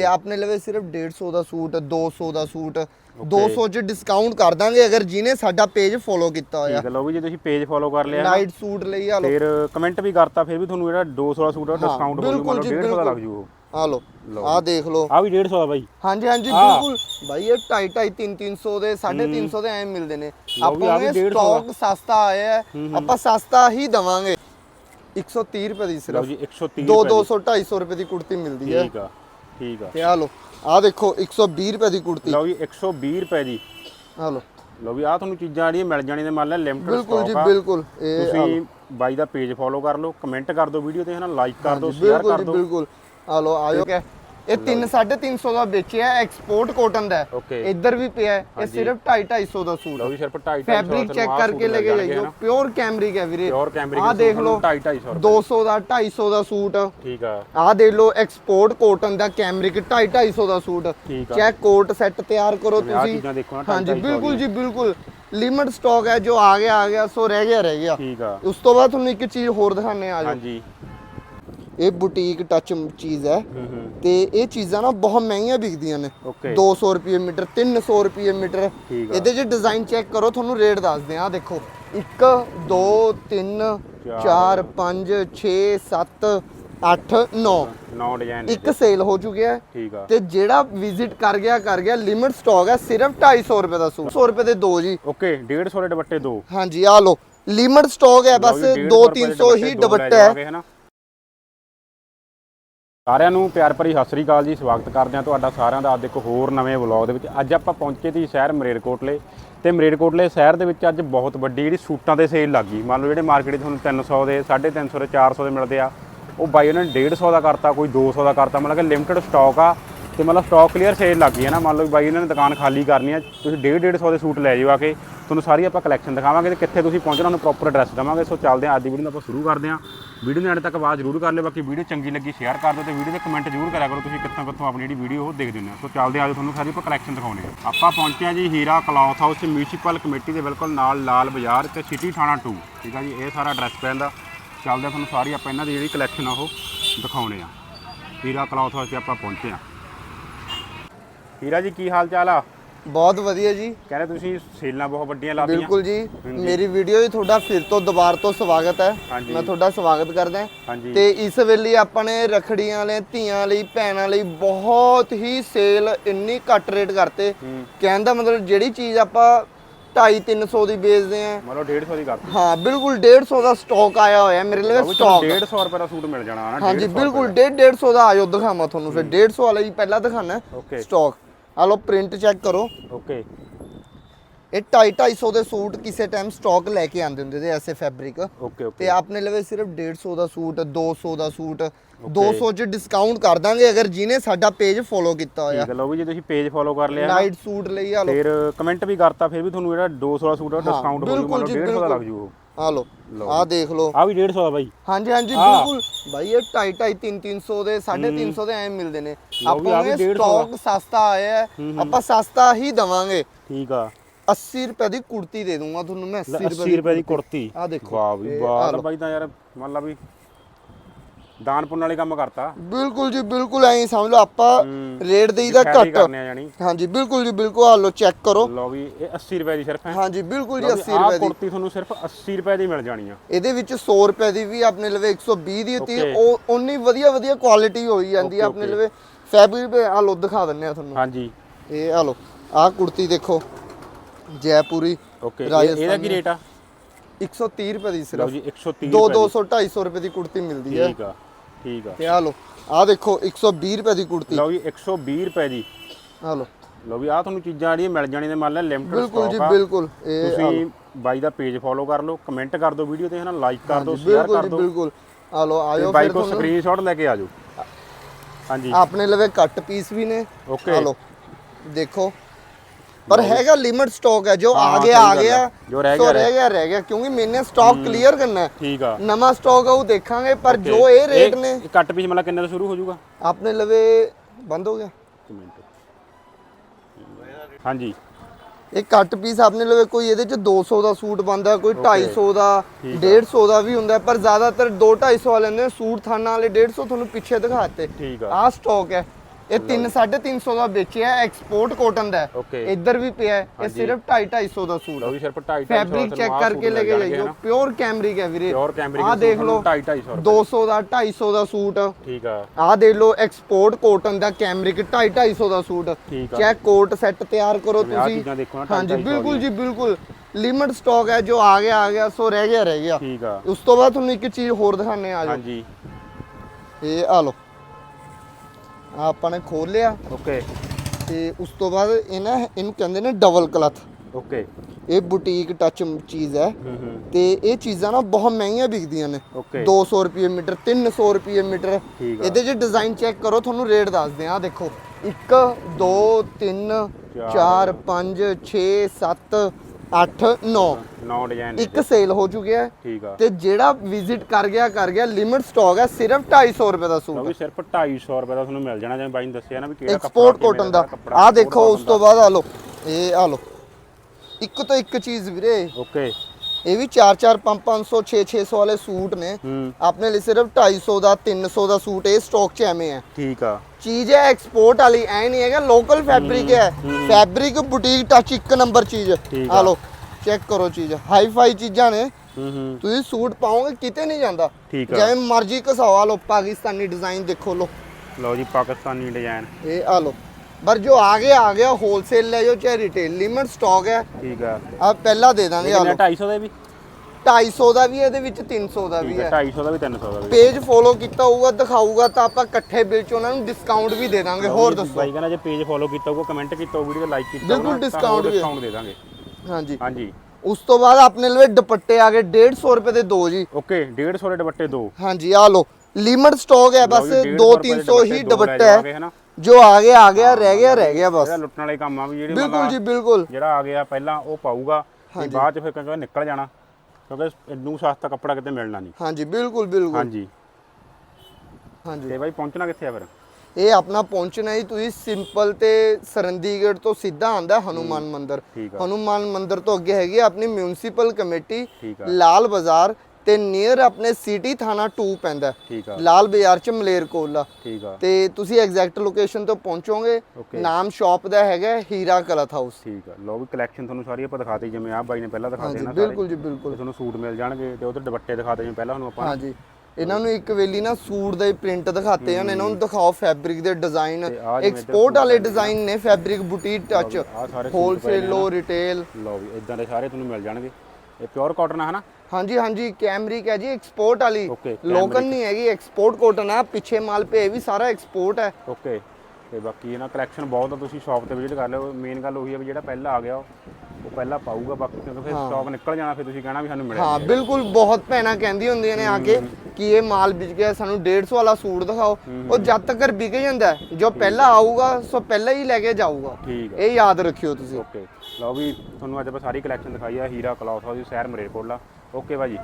ਤੇ ਆਪਣੇ ਲਵੇ ਸਿਰਫ 150 ਦਾ ਸੂਟ 200 ਦਾ ਸੂਟ 200 ਚ ਡਿਸਕਾਊਂਟ ਕਰ ਦਾਂਗੇ ਅਗਰ ਜਿਹਨੇ ਸਾਡਾ ਪੇਜ ਫੋਲੋ ਕੀਤਾ ਹੋਇਆ। ਠੀਕ ਲਓ ਵੀ ਜੇ ਤੁਸੀਂ ਪੇਜ ਫੋਲੋ ਕਰ ਲਿਆ ਨਾਈਟ ਸੂਟ ਲਈ ਆ ਲੋ ਫਿਰ ਕਮੈਂਟ ਵੀ ਕਰਤਾ ਫਿਰ ਵੀ ਤੁਹਾਨੂੰ ਜਿਹੜਾ 200 ਵਾਲਾ ਸੂਟ ਆ ਡਿਸਕਾਊਂਟ ਹੋ ਜੂ ਬਿਲਕੁਲ ਮਤਲਬ ਜੀ, 150 ਦਾ ਲੱਗ। ਜੂ ਆ ਲੋ ਲਓ। ਆ ਦੇਖ ਲੋ ਆ ਵੀ 150 ਦਾ ਬਾਈ। ਹਾਂਜੀ ਹਾਂਜੀ। ਬਿਲਕੁਲ। ਭਾਈ ਇਹ 2.5 3 300 ਦੇ 350 ਦੇ ਐ ਮਿਲਦੇ ਨੇ। ਲਓ ਆਪਾਂ ਨੂੰ 150 ਸਟਾਕ ਸਸਤਾ ਆਇਆ ਹੈ। ਆਪਾਂ ਸਸਤਾ ਹੀ ਦਵਾਂਗੇ। 130 ਰੁਪਏ ਦੀ ਲਓ ਸਿਰਫ। ਜੀ 130 2 ਰੁਪਏ 200 250 ਰੁਪਏ ਦੀ ਕੁੜਤੀ ਮਿਲਦੀ ਹੈ। ਠੀਕ ਆ। ਠੀਕ ਆ। ਤੇ ਆ ਲੋ ਆ ਦੇਖੋ 120 ਰੁਪਏ ਦੀ ਕੁੜਤੀ। ਲਓ ਜੀ 120 ਰੁਪਏ ਦੀ। ਆ ਲੋ ਲਓ ਵੀ ਆ ਤੁਹਾਨੂੰ ਚੀਜ਼ਾਂ ਜਿਹੜੀਆਂ ਮਿਲ ਜਾਣੀਆਂ ਨੇ ਮੰਨ ਲੈ ਲਿਮਟਿਡ ਬਿਲਕੁਲ ਜੀ ਸਟਾਕ ਬਿਲਕੁਲ। ਇਹ ਲਓ। ਤੁਸੀਂ ਬਾਈ ਦਾ ਪੇਜ ਫੋਲੋ ਕਰ ਲਓ ਕਮੈਂਟ ਕਰ ਦਿਓ ਵੀਡੀਓ ਤੇ ਹਨਾ ਲਾਈਕ ਕਰ ਦਿਓ ਸ਼ੇਅਰ ਕਰ ਦਿਓ। ਬਿਲਕੁਲ। ਆ ਲੋ ਆਇਓ। ਕਿ ਇਹ 3 350 ਦਾ ਵੇਚਿਆ ਐਕਸਪੋਰਟ ਕਾਟਨ ਦਾ। ਇੱਧਰ ਵੀ ਪਿਆ ਇਹ ਸਿਰਫ 2.5 250 ਦਾ ਸੂਟ ਹੈ ਸਿਰਫ 2.5 ਫੈਬਰਿਕ ਚੈੱਕ ਕਰਕੇ ਲੈ ਕੇ ਜਾਈਓ ਪਿਓਰ ਕੈਮਰਿਕ ਹੈ ਵੀਰੇ। ਪਿਓਰ ਕੈਮਰਿਕ ਆਹ ਦੇਖ ਲਓ 2.5 250 200 ਦਾ 250 ਦਾ ਸੂਟ। ਠੀਕ ਆ। ਆਹ ਦੇਖ ਲਓ ਐਕਸਪੋਰਟ ਕਾਟਨ ਦਾ ਕੈਮਰਿਕ 2.5 250 ਦਾ ਸੂਟ। ਠੀਕ ਆ। ਚੈੱਕ ਕੋਟ ਸੈੱਟ ਤਿਆਰ ਕਰੋ ਤੁਸੀਂ। ਹਾਂਜੀ 250 ਬਿਲਕੁਲ ਜੀ ਬਿਲਕੁਲ। ਲਿਮਿਟ ਸਟਾਕ ਹੈ ਜੋ ਆ ਗਿਆ ਆ ਗਿਆ ਸੋ ਰਹਿ ਗਿਆ ਰਹਿ ਗਿਆ। ਠੀਕ ਆ। ਉਸ ਤੋਂ ਬਾਅਦ ਤੁਹਾਨੂੰ ਇੱਕ ਚੀਜ਼ ਹੋਰ ਦਿਖਾਣੇ ਆ ਜਾਓ। ਹਾਂਜੀ। ਇਹ ਬੁਟੀਕ ਟੱਚ ਚੀਜ਼ ਹੈ। ਤੇ ਇਹ ਚੀਜ਼ਾਂ ਨਾ ਬਹੁਤ ਮਹਿੰਗੀਆਂ ਵਿਕਦੀਆਂ ਨੇ। ਓਕੇ 200 ਰੁਪਏ ਮੀਟਰ 300 ਰੁਪਏ ਮੀਟਰ। ਇਹਦੇ 'ਚ ਡਿਜ਼ਾਈਨ ਚੈੱਕ ਕਰੋ ਤੁਹਾਨੂੰ ਰੇਟ ਦੱਸਦੇ ਆ ਦੇਖੋ। 1 2 3 4 5 6 7 8 9 ਨੌ। ਡਿਜ਼ਾਈਨ ਇੱਕ ਸੇਲ ਹੋ ਚੁੱਕਿਆ ਹੈ। ਠੀਕ ਆ। ਤੇ ਜਿਹੜਾ ਵਿਜ਼ਿਟ ਕਰ ਗਿਆ ਕਰ ਗਿਆ ਲਿਮਿਟ ਸਟਾਕ ਹੈ ਸਿਰਫ 250 ਰੁਪਏ ਦਾ ਸੂਟ। 100 ਰੁਪਏ ਦੇ ਦੋ ਜੀ। ਓਕੇ 150 ਦੇ ਦੁਪੱਟੇ ਦੋ। ਹਾਂਜੀ ਆ ਲਓ। ਲਿਮਿਟ ਸਟਾਕ ਹੈ ਬਸ 2 300 ਹੀ ਦੁਪੱਟਾ ਹੈ। ਹੈ ਸਾਰਿਆਂ ਨੂੰ ਪਿਆਰ ਭਰੀ ਸਤਿ ਸ੍ਰੀ ਅਕਾਲ ਜੀ, ਸਵਾਗਤ ਕਰਦੇ ਹਾਂ ਤੁਹਾਡਾ ਸਾਰਿਆਂ ਦਾ ਅੱਜ ਇੱਕ ਹੋਰ ਨਵੇਂ ਵਲੌਗ ਦੇ ਵਿੱਚ। ਅੱਜ ਆਪਾਂ ਪਹੁੰਚੇ ਸੀ ਸ਼ਹਿਰ ਮਰੇਰਕੋਟਲੇ ਤੇ ਮਰੇਰਕੋਟਲੇ ਸ਼ਹਿਰ ਦੇ ਵਿੱਚ ਅੱਜ ਬਹੁਤ ਵੱਡੀ ਜਿਹੜੀ ਸੂਟਾਂ ਦੇ ਸੇਲ ਲੱਗੀ ਮੰਨ ਲਓ ਜਿਹੜੇ ਮਾਰਕੀਟ 'ਚ ਤੁਹਾਨੂੰ 300 ਦੇ 350 ਦੇ 400 ਦੇ ਮਿਲਦੇ ਆ। ਉਹ ਬਾਈ ਉਹਨਾਂ ਨੇ 150 ਦਾ ਕਰਤਾ, ਕੋਈ 200 ਦਾ ਕਰਤਾ। ਮਤਲਬ ਕਿ ਲਿਮਟਿਡ ਸਟਾਕ ਆ ਤੇ ਮਤਲਬ ਸਟਾਕ ਕਲੀਅਰ ਸੇਲ ਲੱਗੀ ਹੈ ਨਾ। ਮੰਨ ਲਓ ਬਾਈ ਉਹਨਾਂ ਨੇ ਦੁਕਾਨ ਖਾਲੀ ਕਰਨੀ ਆ, ਤੁਸੀਂ 1.5 150 ਦੇ ਸੂਟ ਲੈ ਜਾਓ ਆ ਕੇ। ਤੁਹਾਨੂੰ ਸਾਰੀ ਆਪਾਂ ਕਲੈਕਸ਼ਨ ਦਿਖਾਵਾਂਗੇ ਤੇ ਕਿੱਥੇ ਤੁਸੀਂ ਪਹੁੰਚਣਾ, ਉਹਨੂੰ ਪ੍ਰੋਪਰ ਐਡਰੈਸ ਦਵਾਂਗੇ। ਸੋ ਚੱਲਦੇ ਹਾਂ, ਅੱਜ ਦੀ ਵੀਡੀਓ ਨੂੰ ਆਪਾਂ ਸ਼ੁਰੂ ਕਰਦੇ ਹਾਂ। ਵੀਡੀਓ ਨੂੰ ਐਂਡ ਤੱਕ ਆਵਾਜ਼ ਜ਼ਰੂਰ ਕਰ ਲਿਓ, ਬਾਕੀ ਵੀਡੀਓ ਚੰਗੀ ਲੱਗੀ ਸ਼ੇਅਰ ਕਰ ਦਿਓ ਤੇ ਵੀਡੀਓ ਦੇ ਕਮੈਂਟ ਜ਼ਰੂਰ ਕਰਿਆ ਕਰੋ, ਤੁਸੀਂ ਕਿੱਥੋਂ ਕਿੱਥੋਂ ਆਪਣੀ ਜਿਹੜੀ ਵੀਡੀਓ ਉਹ ਦੇਖਦੇ ਹੁੰਦੇ ਹੋ। ਸੋ ਚੱਲਦੇ ਹਾਂ, ਅੱਜ ਤੁਹਾਨੂੰ ਸਾਰੀ ਆਪਾਂ ਕਲੈਕਸ਼ਨ ਦਿਖਾਉਣੇ ਆ ਆਪਾਂ ਪਹੁੰਚੇ ਹਾਂ ਜੀ Heera cloth house municipal committee ਦੇ ਬਿਲਕੁਲ ਨਾਲ ਲਾਲ ਬਾਜ਼ਾਰ ਤੇ ਸਿਟੀ ਥਾਣਾ 2 ਠੀਕ ਆ ਜੀ, ਇਹ ਸਾਰਾ ਐਡਰੈਸ ਪੈਂਦਾ। ਚੱਲਦੇ ਹਾਂ, ਤੁਹਾਨੂੰ ਸਾਰੀ ਆਪਾਂ ਇਹਨਾਂ ਦੀ ਜਿਹੜੀ ਕਲੈਕਸ਼ਨ ਆ ਉਹ ਦਿਖਾਉਣੇ ਆ ਹੀਰਾ ਕਲੌਥ ਹਾਊਸ ਤੇ ਆਪਾਂ ਪਹੁੰਚੇ ਆ ਹੀਰਾ ਜੀ, ਕੀ ਹਾਲ ਚਾਲ ਆ? ਬਹੁਤ ਵਧੀਆ ਜੀ। ਕਹਿੰਦੇ ਤੁਸੀਂ ਸੇਲਾਂ ਬਹੁਤ ਵੱਡੀਆਂ ਲਾਤੀਆਂ। ਬਿਲਕੁਲ ਜੀ। ਮੇਰੀ ਵੀਡੀਓ 'ਚ ਤੁਹਾਡਾ ਫਿਰ ਤੋਂ ਦੁਬਾਰ ਤੋਂ ਸਵਾਗਤ ਹੈ। ਹਾਂਜੀ। ਮੈਂ ਤੁਹਾਡਾ ਸਵਾਗਤ ਕਰਦਾ ਹਾਂਜੀ। ਤੇ ਇਸ ਵੇਲੇ ਆਪਾਂ ਨੇ ਰਖੜੀਆਂ ਵਾਲੇ ਧੀਆਂ ਲਈ ਭੈਣਾਂ ਲਈ ਬਹੁਤ ਹੀ ਸੇਲ ਇੰਨੀ ਘੱਟ ਰੇਟ ਕਰਤੇ। ਹੂੰ। ਕਹਿਣ ਦਾ ਮਤਲਬ ਜਿਹੜੀ ਚੀਜ਼ ਆਪਾਂ 2.5 300 ਦੀ ਵੇਚਦੇ ਆ ਮਤਲਬ 150 ਦੀ ਕਰਤੀ। ਹਾਂ ਬਿਲਕੁਲ 150 ਦਾ ਸਟਾਕ ਆਇਆ ਹੋਇਆ। ਮੇਰੇ ਲਈ ਸਟਾਕ 150 ਰੁਪਏ ਦਾ ਸੂਟ ਮਿਲ ਜਾਣਾ ਹਾਂਜੀ ਬਿਲਕੁਲ 1.5 150 ਦਾ ਆਇਓ ਦਿਖਾਵਾਂ ਤੁਹਾਨੂੰ। ਫਿਰ 150 ਵਾਲਾ ਹੀ ਪਹਿਲਾਂ ਦਿਖਾਣਾ ਸਟਾਕ ਆ ਲਓ ਪ੍ਰਿੰਟ ਚੈੱਕ ਕਰੋ। ਓਕੇ ਇਹ 2.5 250 ਦੇ ਸੂਟ ਕਿਸੇ ਟਾਈਮ ਸਟਾਕ ਲੈ ਕੇ ਆਉਂਦੇ ਹੁੰਦੇ ਤੇ ਐਸੇ ਫੈਬਰਿਕ ਓਕੇ ਤੇ ਓਕੇ ਆਪਣੇ ਲਵੇ ਸਿਰਫ 150 ਦਾ ਸੂਟ 200 ਦਾ ਸੂਟ 200 ਚ ਡਿਸਕਾਊਂਟ ਕਰ ਦਾਂਗੇ ਅਗਰ ਜਿਹਨੇ ਸਾਡਾ ਪੇਜ ਫੋਲੋ ਕੀਤਾ ਹੋਇਆ। ਠੀਕ ਲਓ ਵੀ ਜੇ ਤੁਸੀਂ ਪੇਜ ਫੋਲੋ ਕਰ ਲਿਆ ਨਾ, ਨਾਈਟ ਸੂਟ ਲਈ ਆ ਲਓ। ਫਿਰ ਕਮੈਂਟ ਵੀ ਕਰਤਾ ਫਿਰ ਵੀ ਤੁਹਾਨੂੰ ਜਿਹੜਾ 200 ਵਾਲਾ ਸੂਟ ਆ ਡਿਸਕਾਊਂਟ ਹੋ ਜੂ ਬਿਲਕੁਲ ਮਤਲਬ ਜੀ, 150 ਦਾ ਲੱਗ ਬਿਲਕੁਲ। ਆ ਲਓ ਆ ਦੇਖ ਲਓ। ਆ ਵੀ 150 ਦਾ ਬਾਈ। ਹਾਂਜੀ ਹਾਂਜੀ। ਬਿਲਕੁਲ। ਭਾਈ ਇਹ 2.5 3 300 ਦੇ 350 ਦੇ ਐ ਮਿਲਦੇ ਨੇ। ਆਪਾਂ ਨੂੰ 150 ਸਟਾਕ ਸਸਤਾ ਆਇਆ ਹੈ। ਆਪਾਂ ਸਸਤਾ ਹੀ ਦਵਾਂਗੇ। ਠੀਕ ਆ। 80 ਰੁਪਏ ਦੀ ਕੁੜਤੀ ਦੇ ਦੂੰਗਾ ਤੁਹਾਨੂੰ ਮੈਂ 80 ਰੁਪਏ 80 ਰੁਪਏ ਦੀ ਕੁੜਤੀ। ਆਹ ਦੇਖੋ। ਵਾਹ ਵੀ ਵਾਹ। ਲੈ। ਬਾਈ ਤਾਂ ਯਾਰ ਮੰਨ ਲਾ ਵੀ ਦਾਨ ਪੁੰਨ ਵਾਲੇ ਕੰਮ ਕਰਤਾ। ਬਿਲਕੁਲ ਜੀ ਬਿਲਕੁਲ ਐਂ ਸਮਝ ਲਓ ਆਪਾਂ। ਰੇਟ ਦੇਈਦਾ ਘੱਟ। ਆ ਹਾਂਜੀ ਬਿਲਕੁਲ ਜੀ ਬਿਲਕੁਲ ਆ ਲਓ ਚੈੱਕ ਕਰੋ। ਲਓ ਵੀ ਇਹ 80 ਰੁਪਏ ਦੀ ਸਿਰਫ ਹੈ। ਹਾਂਜੀ ਬਿਲਕੁਲ ਜੀ ਲਓ ਵੀ 80 ਆਹ ਰੁਪਏ ਦੀ। ਕੁੜਤੀ ਤੁਹਾਨੂੰ ਸਿਰਫ 80 ਰੁਪਏ ਦੀ ਮਿਲ ਜਾਣੀ ਆ। ਇਹਦੇ ਵਿੱਚ 100 ਰੁਪਏ ਦੀ ਵੀ ਆਪਣੇ ਲਵੇ 120 ਦੀ Okay. ਉਹ ਉਨੀ ਵਧੀਆ ਵਧੀਆ ਕੁਆਲਿਟੀ ਹੋਈ ਜਾਂਦੀ Okay, ਆਪਣੇ. ਲਵੇ। ਫੈਬਰਿਕ ਤੇ ਆ ਲੋ ਦਿਖਾ ਦਿੰਨੇ ਆ ਤੁਹਾਨੂੰ। ਹਾਂਜੀ। ਇਹ ਆ ਲੋ ਆਹ ਕੁੜਤੀ ਦੇਖੋ। ਜੈਪੁਰੀ ਓਕੇ ਇਹਦਾ। ਕੀ ਰੇਟ ਆ? 130 ਰੁਪਏ ਦੀ ਲਓ ਸਿਰਫ। ਜੀ 130 2 ਰੁਪਏ ਦੀ। 200 250 ਰੁਪਏ ਦੀ ਕੁੜਤੀ ਮਿਲਦੀ ਹੈ ਠੀਕ ਆ। ਠੀਕ ਆ। ਤੇ ਆ ਲੋ ਆਹ ਦੇਖੋ 120 ਰੁਪਏ ਦੀ ਕੁੜਤੀ। ਲਓ ਜੀ 120 ਰੁਪਏ ਦੀ। ਆ ਲੋ ਲਓ ਵੀ ਆ ਤੁਹਾਨੂੰ ਚੀਜ਼ਾਂ ਜਿਹੜੀਆਂ ਮਿਲ ਜਾਣੀਆਂ ਨੇ ਮੰਨ ਲੈ ਲਿਮਟਿਡ ਬਿਲਕੁਲ ਜੀ ਸਟਾਕ ਆ। ਬਿਲਕੁਲ। ਇਹ ਆ ਲਓ। ਤੁਸੀਂ ਬਾਈ ਦਾ ਪੇਜ ਫੋਲੋ ਕਰ ਲਓ ਕਮੈਂਟ ਕਰ ਦਿਓ ਵੀਡੀਓ ਤੇ ਹਨਾ ਲਾਈਕ ਕਰ ਦਿਓ ਸ਼ੇਅਰ ਕਰ ਦਿਓ। ਬਿਲਕੁਲ। ਆ ਲੋ ਆਇਓ ਬਾਈ ਕੋ ਸਕਰੀਨਸ਼ਾਟ ਲੈ ਕੇ ਆ ਜਾਓ। ਹਾਂਜੀ। ਆਪਣੇ ਲਵੇ ਕੱਟ ਪੀਸ ਵੀ ਨੇ। ਆ ਲੋ ਦੇਖੋ। ਪਰ ਹੈਗਾ ਲਿਮਿਟ ਸਟਾਕ ਹੈ ਜੋ ਆ ਗਿਆ ਆ ਗਿਆ। ਜੋ ਰਹਿ ਗਿਆ, ਰਹਿ ਗਿਆ ਰਹਿ ਗਿਆ ਕਿਉਂਕਿ ਮੈਨੇ ਸਟਾਕ ਕਲੀਅਰ ਕਰਨਾ ਹੈ। ਠੀਕ ਆ। ਨਵਾਂ ਸਟਾਕ ਆ ਉਹ ਦੇਖਾਂਗੇ ਪਰ ਜੋ ਇਹ ਰੇਟ ਨੇ ਇਹ ਕੱਟ ਪੀਸ ਮਤਲਬ ਕਿੰਨੇ ਤੋਂ ਸ਼ੁਰੂ ਹੋ ਜਾਊਗਾ? ਆਪਣੇ ਲਵੇ ਬੰਦ ਹੋ ਗਿਆ। ਹਾਂਜੀ। ਇਹ ਕੱਟ ਪੀਸ ਆਪਣੇ ਲਵੇ ਕੋਈ ਇਹਦੇ ਚ 200 ਦਾ ਸੂਟ ਬੰਦਾ ਕੋਈ 250 ਦਾ 150 ਦਾ ਵੀ ਹੁੰਦਾ ਪਰ ਜ਼ਿਆਦਾਤਰ 2 250 ਵਾਲੇ ਨੇ ਸੂਟ ਥਾਨਾਂ ਵਾਲੇ 150 ਤੁਹਾਨੂੰ ਪਿੱਛੇ ਦਿਖਾਤੇ ਆ। ਸਟਾਕ ਹੈ। ਇਹ 3 350 ਦਾ ਵੇਚਿਆ ਐਕਸਪੋਰਟ ਕਾਟਨ ਦਾ. ਇੱਧਰ ਵੀ ਪਿਆ ਇਹ। ਸਿਰਫ 2.5 250 ਦਾ ਸੂਟ ਲਓ ਵੀ ਸਿਰਫ 2.5 ਫੈਬਰਿਕ ਚੈੱਕ ਕਰਕੇ ਲੈ ਕੇ ਜਾਈਓ ਪਿਓਰ ਕੈਮਰਿਕ ਹੈ ਵੀਰੇ। Cambric ਆਹ ਸੂਟ ਦੇਖ ਲਓ 250 ਰੁਪਏ 200 ਦਾ 250 ਦਾ ਸੂਟ। ਠੀਕ ਆ। ਆਹ ਦੇਖ ਲਓ ਐਕਸਪੋਰਟ ਕਾਟਨ ਦਾ ਕੈਮਰਿਕ 2.5 250 ਦਾ ਸੂਟ। ਠੀਕ ਆ। ਚੈੱਕ ਕੋਟ ਸੈੱਟ ਤਿਆਰ ਕਰੋ ਤੁਸੀਂ। ਹਾਂਜੀ 250 ਬਿਲਕੁਲ ਜੀ ਬਿਲਕੁਲ। ਲਿਮਿਟ ਸਟਾਕ ਹੈ ਜੋ ਆ ਗਿਆ ਆ ਗਿਆ ਸੋ ਰਹਿ ਗਿਆ ਰਹਿ ਗਿਆ। ਠੀਕ ਆ। ਉਸ ਤੋਂ ਬਾਅਦ ਤੁਹਾਨੂੰ ਇੱਕ ਚੀਜ਼ ਹੋਰ ਦਿਖਾਣੇ ਆ ਜਾਓ। ਹਾਂਜੀ। ਇਹ ਆ ਲਓ। ਆਹ ਆਪਾਂ ਨੇ ਖੋਲ ਲਿਆ। ਓਕੇ। ਤੇ ਉਸ ਤੋਂ ਬਾਅਦ ਇਹ ਨਾ ਇਹਨੂੰ ਕਹਿੰਦੇ ਨੇ ਡਬਲ ਕਲਥ ਓਕੇ। ਇਹ ਬੁਟੀਕ ਟੱਚ ਚੀਜ਼ ਹੈ। ਤੇ ਇਹ ਚੀਜ਼ਾਂ ਨਾ ਬਹੁਤ ਮਹਿੰਗੀਆਂ ਵਿਕਦੀਆਂ ਨੇ। ਓਕੇ। 200 ਰੁਪਏ ਮੀਟਰ 300 ਰੁਪਏ ਮੀਟਰ। ਇਹਦੇ 'ਚ ਡਿਜ਼ਾਈਨ ਚੈੱਕ ਕਰੋ ਤੁਹਾਨੂੰ ਰੇਟ ਦੱਸਦੇ ਆ ਦੇਖੋ। 1 2 3 4 5 6 7 8 9 ਨੌ ਡਿਜ਼ਾਈਨ ਇੱਕ ਸੇਲ ਹੋ ਚੁੱਕਿਆ ਹੈ। ਠੀਕ ਆ। ਤੇ ਜਿਹੜਾ ਵਿਜ਼ਿਟ ਕਰ ਗਿਆ ਕਰ ਗਿਆ ਲਿਮਿਟ ਸਟਾਕ ਹੈ ਸਿਰਫ 250 ਰੁਪਏ ਦਾ ਸੂਟ। ਵੀ ਸਿਰਫ 250 ਰੁਪਏ ਦਾ ਤੁਹਾਨੂੰ ਮਿਲ ਜਾਣਾ ਜਿਵੇਂ ਬਾਈ ਨੇ ਦੱਸਿਆ ਨਾ ਵੀ ਕਿਹੜਾ ਐਕਸਪੋਰਟ ਕਾਟਨ ਦਾ। export ਦੇਖੋ ਉਸ ਤੋਂ ਬਾਅਦ ਆ ਲਓ। ਇਹ ਆ ਲਓ। ਇੱਕ ਤੋਂ ਇੱਕ ਚੀਜ਼ ਵੀਰੇ। ਓਕੇ ਇਹ ਵੀ 4 4 5 500 6 600 ਵਾਲੇ ਸੂਟ ਨੇ। ਆਪਣੇ ਲਈ ਸਿਰਫ 250 ਦਾ 300 ਦਾ ਸੂਟ ਇਹ ਸਟਾਕ 'ਚ ਐਵੇਂ ਹੈ। ਠੀਕ ਆ। ਚੀਜ਼ ਹੈ ਐਕਸਪੋਰਟ ਵਾਲੀ ਐ ਨਹੀਂ ਹੈਗਾ ਲੋਕਲ ਫੈਬਰਿਕ ਹੈ। ਫੈਬਰਿਕ ਬੁਟੀਕ ਟੱਚ ਇੱਕ ਨੰਬਰ ਚੀਜ਼। ਆ ਆ। ਚੈੱਕ ਕਰੋ ਚੀਜ਼। ਹਾਈ ਫਾਈ ਚੀਜ਼ਾਂ ਨੇ। ਹੂੰ ਹੂੰ। ਤੁਸੀਂ ਸੂਟ ਪਾਓਗੇ ਕਿਤੇ ਨਹੀਂ ਜਾਂਦਾ। ਠੀਕ ਆ। ਜਿਵੇਂ ਮਰਜ਼ੀ ਘਸਾਓ। ਆ ਲਓ ਪਾਕਿਸਤਾਨੀ ਡਿਜ਼ਾਈਨ ਦੇਖੋ ਲਓ। ਲਓ ਜੀ ਪਾਕਿਸਤਾਨੀ ਡਿਜ਼ਾਈਨ। ਇਹ ਆ ਲਓ। ਪਰ ਜੋ ਆ ਗਿਆ ਆ ਗਿਆ ਹੋਲਸੇਲ ਲੈ ਜਾਓ ਚਾਹੇ ਰਿਟੇਲ ਲਿਮਿਟ ਸਟਾਕ ਹੈ। ਠੀਕ ਆ। ਆ ਪਹਿਲਾਂ ਦੇ ਦਾਂਗੇ ਆ ਲਓ। 250 ਦੇ ਵੀ? 250 ਦਾ ਵੀ ਇਹਦੇ ਵਿੱਚ 300 ਦਾ ਵੀ ਹੈ। 250 ਦਾ ਵੀ 300 ਦਾ ਵੀ। ਪੇਜ ਫੋਲੋ ਕੀਤਾ ਹੋਊਗਾ ਦਿਖਾਊਗਾ ਤਾਂ ਆਪਾਂ ਇਕੱਠੇ ਬਿਲ ਚ ਉਹਨਾਂ ਨੂੰ ਡਿਸਕਾਊਂਟ ਵੀ ਦੇ ਦਾਂਗੇ। ਹੋਰ ਦੱਸੋ। ਬਾਈ ਕਹਿੰਦਾ ਜੇ ਪੇਜ ਫੋਲੋ ਕੀਤਾ ਹੋਊਗਾ ਕਮੈਂਟ ਕੀਤਾ ਹੋਊ ਵੀਡੀਓ ਲਾਈਕ ਕੀਤਾ ਬਿਲਕੁਲ discount ਵੀ ਹੈ। ਡਿਸਕਾਊਂਟ ਦੇ ਦਾਂਗੇ। ਹਾਂਜੀ। ਹਾਂਜੀ। ਉਸ ਤੋਂ ਬਾਅਦ ਆਪਣੇ ਲਈ ਦੁਪੱਟੇ ਆ ਗਏ 150 ਰੁਪਏ ਦੇ ਦੋ ਜੀ। ਓਕੇ 150 ਦੇ ਦੁਪੱਟੇ ਦੋ। ਹਾਂਜੀ ਆ ਲਓ ਲਿਮਿਟ ਸਟਾਕ ਹੈ ਬਸ ਲਓ ਜੀ, 2 150 300 ਰੁਪਏ ਹੀ ਦੁਪੱਟਾ ਹੈ। ਜੋ ਆ ਗਿਆ ਆ ਗਿਆ ਰਹਿ ਗਿਆ ਰਹਿ ਗਿਆ ਬਸ। ਇਹਦਾ ਲੁੱਟਣ ਵਾਲੇ ਕੰਮ ਆ ਵੀ ਜਿਹੜੇ ਬਿਲਕੁਲ ਜੀ ਬਿਲਕੁਲ। ਜਿਹੜਾ ਆ ਗਿਆ ਪਹਿਲਾਂ ਉਹ ਪਾਊਗਾ ਤੇ ਬਾਅਦ ਚ ਫਿਰ ਕਹਿੰਦਾ ਨਿਕਲ ਜਾਣਾ ਕਿਉਂਕਿ ਇੰਨੂ ਸਸਤਾ ਕੱਪੜਾ ਕਿਤੇ ਮਿਲਣਾ ਨਹੀਂ। ਹਾਂਜੀ ਬਿਲਕੁਲ ਬਿਲਕੁਲ। ਹਾਂਜੀ। ਹਾਂਜੀ। ਤੇ ਬਾਈ ਪਹੁੰਚਣਾ ਕਿੱਥੇ ਆ ਫਿਰ? ਇਹ ਆਪਣਾ ਪਹੁੰਚਣਾ ਹੀ ਤੁਸੀਂ ਸਿੰਪਲ ਤੇ ਸਰੰਦੀਗੜ ਤੋਂ ਸਿੱਧਾ ਆਂਦਾ ਹਨੂਮਾਨ ਮੰਦਿਰ। ਆ। ਹਨੂਮਾਨ ਮੰਦਿਰ ਤੋਂ ਅੱਗੇ ਹੈਗੀ ਆ ਆਪਣੀ ਮਿਊਨਿਸਪਲ ਕਮੇਟੀ ਆ। ਲਾਲ ਬਾਜ਼ਾਰ ਤੇ ਨੀਅਰ ਆਪਣੇ ਸਿਟੀ ਥਾਣਾ 2 ਪੈਂਦਾ ਆ। ਲਾਲ ਬਾਜ਼ਾਰ ਚ ਆ। ਤੇ ਤੁਸੀਂ ਐਗਜ਼ੈਕਟ ਲੋਕੇਸ਼ਨ ਤੋਂ ਪਹੁੰਚੋਗੇ. ਨਾਮ ਸ਼ਾਪ ਦਾ ਹੈਗਾ ਹੀਰਾ ਕਲਥ ਹਾਊਸ ਠੀਕ ਆ। ਵੀ ਕਲੈਕਸ਼ਨ ਤੁਹਾਨੂੰ ਸਾਰੀ ਆਪਾਂ ਦਿਖਾਤੀ ਜਿਵੇਂ ਆਹ ਬਾਈ ਨੇ ਪਹਿਲਾਂ ਦਿਖਾਤੇ ਨਾ ਬਿਲਕੁਲ ਜੀ ਬਿਲਕੁਲ। ਤੁਹਾਨੂੰ ਸੂਟ ਮਿਲ ਜਾਣਗੇ ਤੇ ਉਹਦੇ ਦੁਪੱਟੇ ਦਿਖਾਤੇ ਜਿਵੇਂ ਪਹਿਲਾਂ ਤੁਹਾਨੂੰ ਆਪਾਂ। ਹਾਂਜੀ। ਇਹਨਾਂ ਨੂੰ ਇੱਕ ਵੇਲੀ ਨਾ ਸੂਟ ਦੇ ਪ੍ਰਿੰਟ ਦਿਖਾਤੇ ਹਨ ਇਹਨਾਂ ਨੂੰ ਦਿਖਾਓ ਫੈਬਰਿਕ ਦੇ ਡਿਜ਼ਾਈਨ ਐਕਸਪੋਰਟ ਵਾਲੇ ਡਿਜ਼ਾਈਨ ਨੇ ਫੈਬਰਿਕ ਬੁਟੀਕ ਟੱਚ ਹੋਲਸੇਲ ਲੋ ਰਿਟੇਲ ਲਓ ਵੀ ਇਦਾਂ ਦੇ ਸਾਰੇ ਤੁਹਾਨੂੰ ਮਿਲ ਜਾਣਗੇ। ਇਹ ਪਿਓਰ ਕਾਟਨ ਆ ਹਨਾ? ਹਾਂਜੀ ਹਾਂਜੀ ਕੈਮਰਿਕ ਹੈ ਜੀ ਐਕਸਪੋਰਟ ਵਾਲੀ। ਲੋਕਲ ਨਹੀਂ ਹੈਗੀ ਐਕਸਪੋਰਟ ਕੋਟਨ ਆ ਪਿੱਛੇ ਮਾਲ ਪੇ ਵੀ ਸਾਰਾ ਐਕਸਪੋਰਟ ਹੈ। ਓਕੇ ਤੇ ਬਾਕੀ ਇਹਨਾਂ ਕਲੈਕਸ਼ਨ ਬਹੁਤ ਆ ਤੁਸੀਂ ਸ਼ਾਪ ਤੇ ਵਿਜ਼ਿਟ ਕਰ ਲਿਓ। ਮੇਨ ਗੱਲ ਉਹੀ ਆ ਵੀ ਜਿਹੜਾ ਪਹਿਲਾਂ ਆ ਗਿਆ ਉਹ ਪਹਿਲਾਂ ਪਾਊਗਾ ਬਾਕੀ ਕਿਉਂਕਿ ਫਿਰ ਸਟਾਕ ਨਿਕਲ ਜਾਣਾ ਫਿਰ ਤੁਸੀਂ ਕਹਿਣਾ ਵੀ ਸਾਨੂੰ ਮਿਲਿਆ ਹਾਂ ਬਿਲਕੁਲ ਬਹੁਤ ਭੈਣਾਂ ਕਹਿੰਦੀਆਂ ਹੁੰਦੀਆਂ ਨੇ ਆ ਕੇ। ਕਿ ਇਹ ਮਾਲ ਵਿਕ ਗਿਆ ਸਾਨੂੰ 150 ਵਾਲਾ ਸੂਟ ਦਿਖਾਓ। ਉਹ ਜਦ ਤੱਕ ਵਿਕ ਜਾਂਦਾ ਜੋ ਪਹਿਲਾਂ ਆਊਗਾ ਸੋ ਪਹਿਲਾਂ ਹੀ ਲੈ ਕੇ ਜਾਊਗਾ। ਇਹ ਯਾਦ ਰੱਖਿਓ ਤੁਸੀਂ। ਓਕੇ ਲਓ ਵੀ ਤੁਹਾਨੂੰ ਅੱਜ ਆਪਾਂ ਸਾਰੀ ਕਲੈਕਸ਼ਨ ਦਿਖਾਈ ਆ ਹੀਰਾ ਕਲੌਥ ਹਾਊਸ ਸ਼ਹਿਰ ਮਰੇਕੋਟਲਾ ਓਕੇ ਭਾਜੀ।